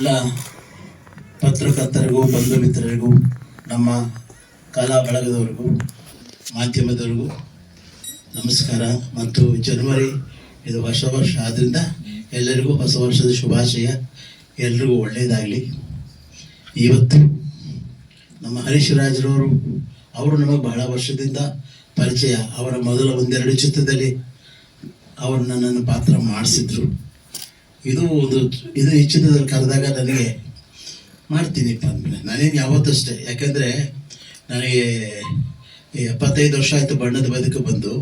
ಎಲ್ಲ ಪತ್ರಕರ್ತರಿಗೂ ಬಂಧು ಮಿತ್ರರಿಗೂ ನಮ್ಮ ಕಲಾ ಬಳಗದವರಿಗೂ, ಮಾಧ್ಯಮದವರಿಗೂ ನಮಸ್ಕಾರ. ಮತ್ತು ಜನವರಿ ಇದು ಹೊಸ ವರ್ಷ. ಆದ್ದರಿಂದ ಎಲ್ಲರಿಗೂ ಹೊಸ ವರ್ಷದ ಶುಭಾಶಯ. ಎಲ್ರಿಗೂ ಒಳ್ಳೆಯದಾಗಲಿ. ಇವತ್ತು ನಮ್ಮ ಹರೀಶ್ ರಾಜರವರು ಅವರು ನಮಗೆ ಬಹಳ ವರ್ಷದಿಂದ ಪರಿಚಯ. ಅವರ ಮೊದಲ ಒಂದೆರಡು ಚಿತ್ರದಲ್ಲಿ ಅವರು ನನ್ನನ್ನು ಪಾತ್ರ ಮಾಡಿಸಿದ್ರು. ಇದು ಒಂದು, ಇದು ಈ ಚಿತ್ರದಲ್ಲಿ ಕರೆದಾಗ ನನಗೆ ಮಾಡ್ತೀನಿಪ್ಪ ಅಂದರೆ ನಾನೇನು ಯಾವತ್ತಷ್ಟೇ, ಯಾಕೆಂದರೆ ನನಗೆ ಎಪ್ಪತ್ತೈದು ವರ್ಷ ಆಯಿತು ಬಣ್ಣದ ಬದುಕು ಬಂದು,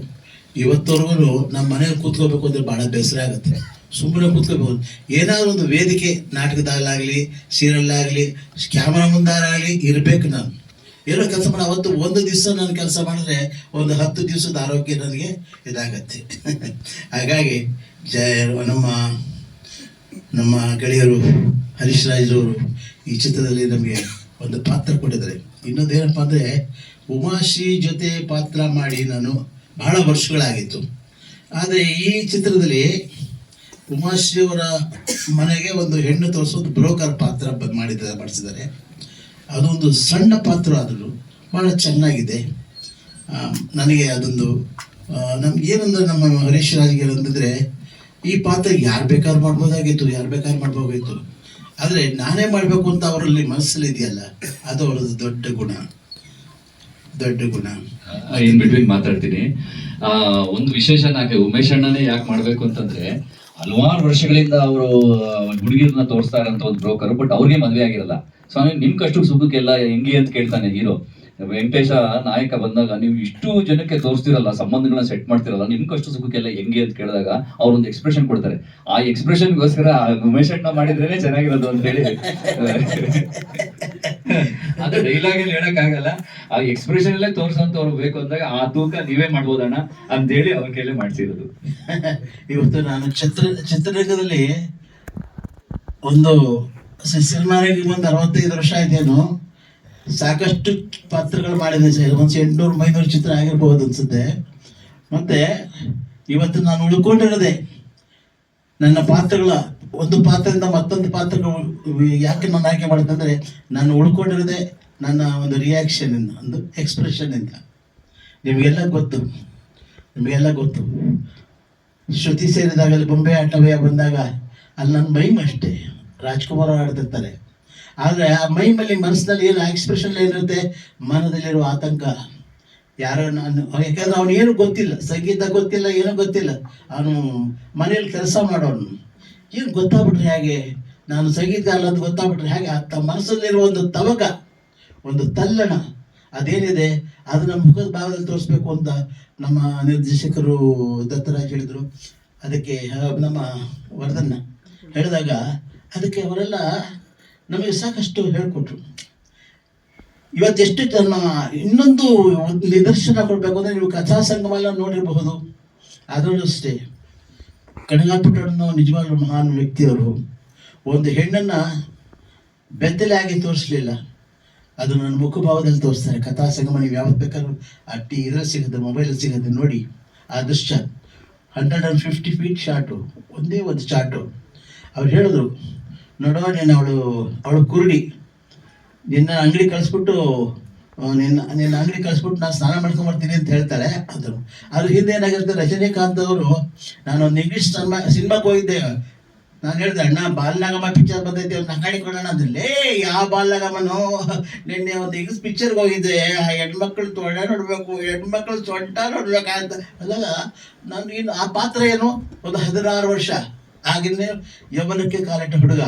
ಇವತ್ತವರೆಗೂ ನಮ್ಮ ಮನೇಲಿ ಕೂತ್ಕೋಬೇಕು ಅಂದರೆ ಭಾಳ ಬೇಸರ ಆಗುತ್ತೆ. ಸುಮ್ಮನೆ ಕೂತ್ಕೋಬೇಕು. ಏನಾದರೂ ಒಂದು ವೇದಿಕೆ, ನಾಟಕದಲ್ಲಾಗಲಿ, ಸೀರಿಯಲ್ಲಾಗಲಿ, ಕ್ಯಾಮ್ರಾ ಮುಂದಾಗಲಿ ಇರಬೇಕು ನಾನು. ಏನೋ ಕೆಲಸ ಮಾಡಿ, ಅವತ್ತು ಒಂದು ದಿವಸ ನಾನು ಕೆಲಸ ಮಾಡಿದ್ರೆ ಒಂದು ಹತ್ತು ದಿವಸದ ಆರೋಗ್ಯ ನನಗೆ ಇದಾಗತ್ತೆ. ಹಾಗಾಗಿ ಜಯ ನಮ್ಮ ನಮ್ಮ ಗೆಳೆಯರು ಹರೀಶ್ ರಾಜ್ರವರು ಈ ಚಿತ್ರದಲ್ಲಿ ನಮಗೆ ಒಂದು ಪಾತ್ರ ಕೊಟ್ಟಿದ್ದಾರೆ. ಇನ್ನೊಂದೇನಪ್ಪ ಅಂದರೆ ಉಮಾಶ್ರೀ ಜೊತೆ ಪಾತ್ರ ಮಾಡಿ ನಾನು ಬಹಳ ವರ್ಷಗಳಾಗಿತ್ತು. ಆದರೆ ಈ ಚಿತ್ರದಲ್ಲಿ ಉಮಾಶ್ರೀ ಅವರ ಮನೆಗೆ ಒಂದು ಹೆಣ್ಣು ತೋರಿಸೋದು ಬ್ರೋಕರ್ ಪಾತ್ರ ಮಾಡಿದ ಮಾಡಿಸಿದ್ದಾರೆ. ಅದೊಂದು ಸಣ್ಣ ಪಾತ್ರ ಆದರೂ ಭಾಳ ಚೆನ್ನಾಗಿದೆ. ನನಗೆ ಅದೊಂದು ನಮ್ಗೆ ಏನಂದ್ರೆ ನಮ್ಮ ಹರೀಶ್ ರಾಜ್ಗೆ ಏನಂತಂದರೆ ಈ ಪಾತ್ರ ಯಾರು ಬೇಕಾದ್ರೂ ಮಾಡ್ಬೋದಾಗಿತ್ತು, ಯಾರು ಬೇಕಾದ್ರೂ ಮಾಡ್ಬೋದಾಗಿತ್ತು. ಆದರೆ ನಾನೇ ಮಾಡಬೇಕು ಅಂತ ಅವರಲ್ಲಿ ಮನಸ್ಸಲ್ಲಿ ಇದೆಯಲ್ಲ, ಅದು ಅವರದ್ದು ದೊಡ್ಡ ಗುಣ. ದೊಡ್ಡ ಗುಣ. ಇನ್ ಬಿಟ್ವೀನ್ ಮಾತಾಡ್ತೀನಿ. ಒಂದು ವಿಶೇಷ ನಾಕೆ ಉಮೇಶ್ ಅಣ್ಣನೇ ಯಾಕೆ ಮಾಡಬೇಕು ಅಂತಂದ್ರೆ, ಹಲವಾರು ವರ್ಷಗಳಿಂದ ಅವರು ಹುಡುಗಿರನ್ನ ತೋರಿಸ್ತಾ ಇರೋಂಥ ಒಂದು ಬ್ರೋಕರ್, ಬಟ್ ಅವ್ರಿಗೆ ಮದುವೆ ಆಗಿರಲ್ಲ. ಸ್ವಾಮಿ, ನಿಮ್ ಕಷ್ಟಕ್ಕೆ ಸುಖಕ್ಕೆಲ್ಲ ಹೆಂಗೆ ಅಂತ ಕೇಳ್ತಾನೆ ಹೀರೋ. ವೆಂಕಟೇಶ ನಾಯಕ ಬಂದಾಗ ನೀವು ಇಷ್ಟು ಜನಕ್ಕೆ ತೋರಿಸ್ತಿರಲ್ಲ ಸಂಬಂಧಗಳನ್ನ ಸೆಟ್ ಮಾಡ್ತಿರಲ್ಲ ನಿಮ್ ಕಷ್ಟ ಸುಖಕ್ಕೆಲ್ಲ ಹೆಂಗೆ ಅಂತ ಕೇಳಿದಾಗ ಅವ್ರೊಂದು ಒಂದು ಎಕ್ಸ್ಪ್ರೆಷನ್ ಕೊಡ್ತಾರೆ. ಆ ಎಕ್ಸ್ಪ್ರೆಷನ್ಗೋಸ್ಕರ ಉಮೇಶ್ ಅಣ್ಣ ಮಾಡಿದ್ರೇನೆ ಚೆನ್ನಾಗಿರೋದು ಅಂತ ಹೇಳಿ ಅದು ಡೈಲಾಗ್ ಅಲ್ಲಿ ಹೇಳಕ್ಕಾಗಲ್ಲ. ಆ ಎಕ್ಸ್ಪ್ರೆಷನ್ ಅಲ್ಲೇ ತೋರ್ಸಂತವ್ರು ಬೇಕು ಅಂದಾಗ ಆ ತೂಕ ನೀವೇ ಮಾಡ್ಬೋದಣ್ಣ ಅಂತ ಹೇಳಿ ಅವ್ರ ಕೈಲೇ ಮಾಡ್ಸಿರೋದು. ಇವತ್ತು ನಾನು ಚಿತ್ರ ಚಿತ್ರರಂಗದಲ್ಲಿ ಒಂದು ಸಿನಿಮಾ ಬಂದು ಅರವತ್ತೈದು ವರ್ಷ ಆಯ್ತೇನು ಸಾಕಷ್ಟು ಪಾತ್ರಗಳು ಮಾಡಿದೆ ಸರ್. ಒಂದು ಎಂಟುನೂರು ಮೈನೂರು ಚಿತ್ರ ಆಗಿರ್ಬೋದು ಅನ್ಸುತ್ತೆ. ಮತ್ತೆ ಇವತ್ತು ನಾನು ಉಳ್ಕೊಂಡಿರೋದೆ ನನ್ನ ಪಾತ್ರಗಳ, ಒಂದು ಪಾತ್ರದಿಂದ ಮತ್ತೊಂದು ಪಾತ್ರಗಳು ಯಾಕೆ ನಾನು ಆಯ್ಕೆ ಮಾಡಿದೆ ಅಂದರೆ ನಾನು ಉಳ್ಕೊಂಡಿರೋದೆ ನನ್ನ ಒಂದು ರಿಯಾಕ್ಷನಿಂದ ಒಂದು ಎಕ್ಸ್ಪ್ರೆಷನ್ನಿಂದ ನಿಮಗೆಲ್ಲ ಗೊತ್ತು ನಿಮಗೆಲ್ಲ ಗೊತ್ತು. ಶ್ರುತಿ ಸೇರಿದಾಗ ಅಲ್ಲಿ ಬೊಂಬೆ ಆಟವೇ ಬಂದಾಗ ಅಲ್ಲಿ ನನ್ನ ಮೈಮ್ ಅಷ್ಟೇ ರಾಜ್ಕುಮಾರ್ ಆಡ್ತಿರ್ತಾರೆ. ಆದರೆ ಆ ಮೈಮಲ್ಲಿ ಮನಸ್ಸಿನಲ್ಲಿ ಏನು ಎಕ್ಸ್ಪ್ರೆಷನ್ ಏನಿರುತ್ತೆ? ಮನದಲ್ಲಿರುವ ಆತಂಕ. ಯಾರೋ ನಾನು ಯಾಕಂದ್ರೆ ಅವನು ಏನು ಗೊತ್ತಿಲ್ಲ. ಸಂಗೀತ ಗೊತ್ತಿಲ್ಲ, ಏನೂ ಗೊತ್ತಿಲ್ಲ. ಅವನು ಮನೇಲಿ ಕೆಲಸ ಮಾಡೋನು. ಏನು ಗೊತ್ತಾಗ್ಬಿಟ್ರೆ ಹೇಗೆ? ನಾನು ಸಂಗೀತ ಅಲ್ಲ ಅಂತ ಗೊತ್ತಾಗ್ಬಿಟ್ರೆ ಹೇಗೆ? ಆ ಮನಸ್ಸಲ್ಲಿರುವ ಒಂದು ತವಕ, ಒಂದು ತಲ್ಲಣ, ಅದೇನಿದೆ? ಅದನ್ನ ಮುಖದ ಭಾಗದಲ್ಲಿ ತೋರಿಸ್ಬೇಕು ಅಂತ ನಮ್ಮ ನಿರ್ದೇಶಕರು ದತ್ತರಾಜ್ ಹೇಳಿದರು. ಅದಕ್ಕೆ ನಮ್ಮ ವರದನ್ನ ಹೇಳಿದಾಗ, ಅದಕ್ಕೆ ಅವರೆಲ್ಲ ನಮಗೆ ಸಾಕಷ್ಟು ಹೇಳಿಕೊಟ್ರು. ಇವತ್ತೆಷ್ಟು ಜನ ಇನ್ನೊಂದು ನಿದರ್ಶನ ಕೊಡಬೇಕು ಅಂದರೆ ನೀವು ಕಥಾ ಸಂಗಮೆಲ್ಲ ನೋಡಿರಬಹುದು. ಅದರಲ್ಲೂ ಅಷ್ಟೇ ಕಣಗಾಲ್ಪಟ್ಟವ್ರನ್ನ ನಿಜವಾಗ್ಲೂ ಮಹಾನ್ ವ್ಯಕ್ತಿಯವರು. ಒಂದು ಹೆಣ್ಣನ್ನು ಬೆತ್ತಲೆ ಆಗಿ ತೋರಿಸ್ಲಿಲ್ಲ. ಅದು ನನ್ನ ಮುಖಭಾವದಲ್ಲಿ ತೋರಿಸ್ತಾರೆ. ಕಥಾ ಸಂಗಮ ನೀವು ಯಾವತ್ತು ಬೇಕಾದ್ರೂ ಆ ಟಿ ಇದ್ರಲ್ಲಿ ಸಿಗುತ್ತೆ ಮೊಬೈಲಲ್ಲಿ ಸಿಗುತ್ತೆ, ನೋಡಿ. ಆ ದೃಶ್ಯ hundred and fifty feet shot ಒಂದೇ ಒಂದು ಶಾರ್ಟು ಅವ್ರು ಹೇಳಿದ್ರು ನೋಡುವ ನೀನು ಅವಳು ಅವಳು ಕುರುಡಿ. ನಿನ್ನ ಅಂಗಡಿ ಕಳಿಸ್ಬಿಟ್ಟು ನಿನ್ನ ನಿನ್ನ ಅಂಗಡಿ ಕಳಿಸ್ಬಿಟ್ಟು ನಾನು ಸ್ನಾನ ಮಾಡ್ಕೊಂಬರ್ತೀನಿ ಅಂತ ಹೇಳ್ತಾರೆ ಅದು. ಅದ್ರ ಹಿಂದೆ ಏನಾಗಿರುತ್ತೆ ರಜನಿಕಾಂತ್ ಅವರು ನಾನು ಒಂದು ಇಂಗ್ಲೀಷ್ ಸಿನಿಮಾ ಸಿನಿಮಾಕ್ಕೆ ಹೋಗಿದ್ದೆ. ನಾನು ಹೇಳಿದೆ, ಅಣ್ಣ, ಬಾಲ್ನಾಗಮ್ಮ ಪಿಕ್ಚರ್ ಬಂದೈತೆ ಒಂದು ನಂಗಾಡಿಕೊಳ್ಳೋಣ ಅಂದ್ರೆ. ಯಾವ ಬಾಲ್ನಾಗಮ್ಮನು? ನಿನ್ನೆ ಒಂದು ಇಂಗ್ಲೀಷ್ ಪಿಕ್ಚರ್ಗೆ ಹೋಗಿದ್ದೆ. ಆ ಹೆಣ್ಮಕ್ಳು ತೊಡೆ ನೋಡಬೇಕು, ಹೆಣ್ಮಕ್ಳು ಸೊಂಟ ನೋಡ್ಬೇಕಾಯ್ತು ಅದಾಗ ನಾನು ಇನ್ನು ಆ ಪಾತ್ರ ಏನು? ಒಂದು ಹದಿನಾರು ವರ್ಷ. ಆಗಿನ್ನೇ ಯೌವನಕ್ಕೆ ಕಾಲಿಟ್ಟ ಹುಡುಗ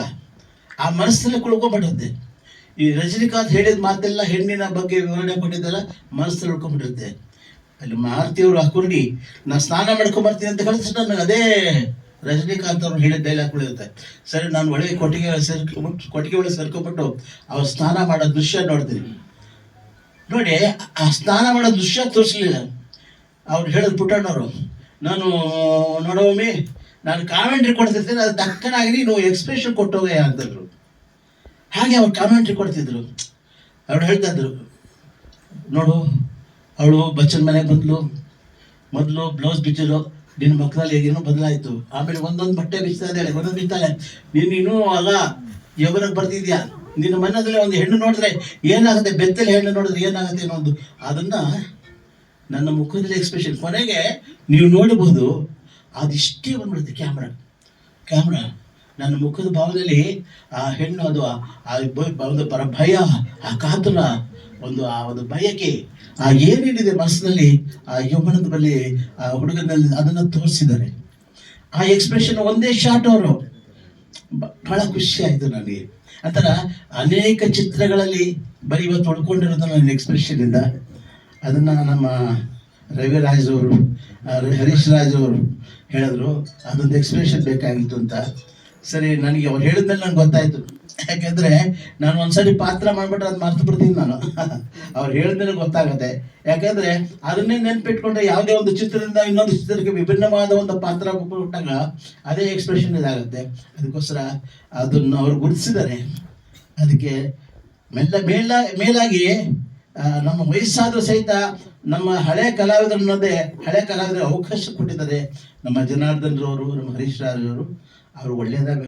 ಆ ಮನಸ್ಸಲ್ಲಿ ಕುಳ್ಕೊಂಡ್ಬಿಡುತ್ತೆ ಈ ರಜನಿಕಾಂತ್ ಹೇಳಿದ ಮಾತೆಲ್ಲ ಹೆಣ್ಣಿನ ಬಗ್ಗೆ ವಿವರಣೆ ಕೊಟ್ಟಿದ್ದೆಲ್ಲ ಮನಸ್ಸಲ್ಲಿ ಉಳ್ಕೊಂಡ್ಬಿಟ್ಟಿರುತ್ತೆ ಅಲ್ಲಿ ಮಾರುತಿಯವರು ಕುರಿ ನಾ ಸ್ನಾನ ಮಾಡ್ಕೊಂಬರ್ತೀನಿ ಅಂತ ಕಳಿಸ್ ನನಗೆ ಅದೇ ರಜನಿಕಾಂತ್ ಅವ್ರು ಹೇಳಿದ ಡೈಲಾಗ್ ಇರುತ್ತೆ ಸರಿ, ನಾನು ಒಳಗೆ ಕೊಟ್ಟಿಗೆ ಸೇರ್ಕೊಂಬಿಟ್ಟು ಕೊಟ್ಟಿಗೆ ಒಳಗೆ ಸೇರ್ಕೊಂಡ್ಬಿಟ್ಟು ಅವ್ರು ಸ್ನಾನ ಮಾಡೋ ದೃಶ್ಯ ನೋಡ್ತೀನಿ. ನೋಡಿ, ಆ ಸ್ನಾನ ಮಾಡೋ ದೃಶ್ಯ ತೋರಿಸ್ಲಿಲ್ಲ. ಅವ್ರು ಹೇಳಿದ ಪುಟ್ಟಣ್ಣವರು, ನಾನು ನೋಡೋಮಿ ನಾನು ಕಾಮೆಂಟ್ರಿ ಕೊಡ್ತಿರ್ತೇನೆ, ಅದು ತಕ್ಕನಾಗಿ ನೀನು ಎಕ್ಸ್ಪ್ರೆಷನ್ ಕೊಟ್ಟೋಗ ಅಂತಂದ್ರು. ಹಾಗೆ ಅವ್ರು ಕಾಮೆಂಟ್ರಿ ಕೊಡ್ತಿದ್ರು. ಅವ್ರು ಹೇಳ್ತಾ ಇದ್ರು, ನೋಡು, ಅವಳು ಬಚ್ಚನ ಮನೆಗೆ ಬಂದ್ಲು. ಮೊದಲು ಬ್ಲೌಸ್ ಬಿಚ್ಚಿದ್ರು. ನಿನ್ನ ಮಕ್ಕಳಲ್ಲಿ ಏನೋ ಬದಲಾಯಿತು. ಆಮೇಲೆ ಒಂದೊಂದು ಬಟ್ಟೆ ಇದ್ದಾಳೆ, ಒಂದೊಂದು ಬಿಚ್ತಾಳೆ. ನೀನು ಇನ್ನೂ ಅಲ್ಲ ಯೌವನಕ್ಕೆ ಬರ್ತಿದ್ಯಾ? ನಿನ್ನ ಮನದಲ್ಲಿ ಒಂದು ಹೆಣ್ಣು ನೋಡಿದ್ರೆ ಏನಾಗುತ್ತೆ? ಬೆತ್ತಲೆ ಹೆಣ್ಣು ನೋಡಿದ್ರೆ ಏನಾಗುತ್ತೆ ಅನ್ನೋದು. ಅದನ್ನು ನನ್ನ ಮುಖದಲ್ಲಿ ಎಕ್ಸ್ಪ್ರೆಷನ್ ಕೊನೆಗೆ ನೀವು ನೋಡಬಹುದು ಅದಿಷ್ಟೇ ಬಂದ್ಬಿಡುತ್ತೆ ಕ್ಯಾಮ್ರಾ. ಕ್ಯಾಮ್ರಾ ನನ್ನ ಮುಖದ ಭಾವದಲ್ಲಿ ಆ ಹೆಣ್ಣು ಅದು ಆ- ಒಂದು ಪರ ಭಯ, ಆ ಕಾತುರ, ಒಂದು ಆ, ಒಂದು ಬಯಕೆ, ಆ ಏನೇನಿದೆ ಮನಸ್ಸಿನಲ್ಲಿ ಆ ಯೌವನದ ಬಳಿ ಆ ಹುಡುಗನಲ್ಲಿ ಅದನ್ನು ತೋರಿಸಿದ್ದಾರೆ. ಆ ಎಕ್ಸ್ಪ್ರೆಷನ್ ಒಂದೇ ಶಾಟ್ ಅವರು. ಬಹಳ ಖುಷಿ ಆಯಿತು ನನಗೆ. ಆ ಥರ ಅನೇಕ ಚಿತ್ರಗಳಲ್ಲಿ ಬರೀ ಇವತ್ತು ಉಳ್ಕೊಂಡಿರೋದು ನನ್ನ ಎಕ್ಸ್ಪ್ರೆಷನ್ ಇಂದ. ಅದನ್ನು ನಮ್ಮ ರವಿರಾಜ್ ಅವರು ಆ, ಹರೀಶ್ ರಾಜ್ ಅವರು ಹೇಳಿದ್ರು ಅದೊಂದು ಎಕ್ಸ್ಪ್ರೆಷನ್ ಬೇಕಾಗಿತ್ತು ಅಂತ. ಸರಿ ನನಗೆ ಅವ್ರು ಹೇಳಿದ್ಮೇಲೆ ನಂಗೆ ಗೊತ್ತಾಯ್ತು. ಯಾಕೆಂದ್ರೆ ನಾನು ಒಂದ್ಸರಿ ಪಾತ್ರ ಮಾಡ್ಬಿಟ್ರೆ ಅದು ಮರ್ತು ಬಿಡ್ತೀನಿ ನಾನು. ಅವ್ರು ಹೇಳಿದ್ಮೇಲೆ ಗೊತ್ತಾಗುತ್ತೆ. ಯಾಕೆಂದ್ರೆ ಅದನ್ನೇ ನೆನ್ಪಿಟ್ಕೊಂಡ್ರೆ ಯಾವುದೇ ಒಂದು ಚಿತ್ರದಿಂದ ಇನ್ನೊಂದು ಚಿತ್ರಕ್ಕೆ ವಿಭಿನ್ನವಾದ ಒಂದು ಪಾತ್ರ ಕೊಟ್ಟಾಗ ಅದೇ ಎಕ್ಸ್ಪ್ರೆಷನ್ ಇದಾಗುತ್ತೆ. ಅದಕ್ಕೋಸ್ಕರ ಅದನ್ನು ಅವ್ರು ಗುರುತಿಸಿದ್ದಾರೆ. ಅದಕ್ಕೆ ಮೆಲ್ಲ ಮೇಲ ಮೇಲಾಗಿ ನಮ್ಮ ವಯಸ್ಸಾದ್ರೂ ಸಹಿತ ನಮ್ಮ ಹಳೆ ಕಲಾವಿದರನ್ನೋದೇ ಹಳೆ ಕಲಾವಿದರಿಗೆ ಅವಕಾಶ ಕೊಟ್ಟಿದ್ದಾರೆ. ನಮ್ಮ ಜನಾರ್ದನ್ ರವರು ನಮ್ಮ ಹರೀಶ್ ರಾಜ್ ಅವರು ಅವರು ಒಳ್ಳೆಯದಾಗ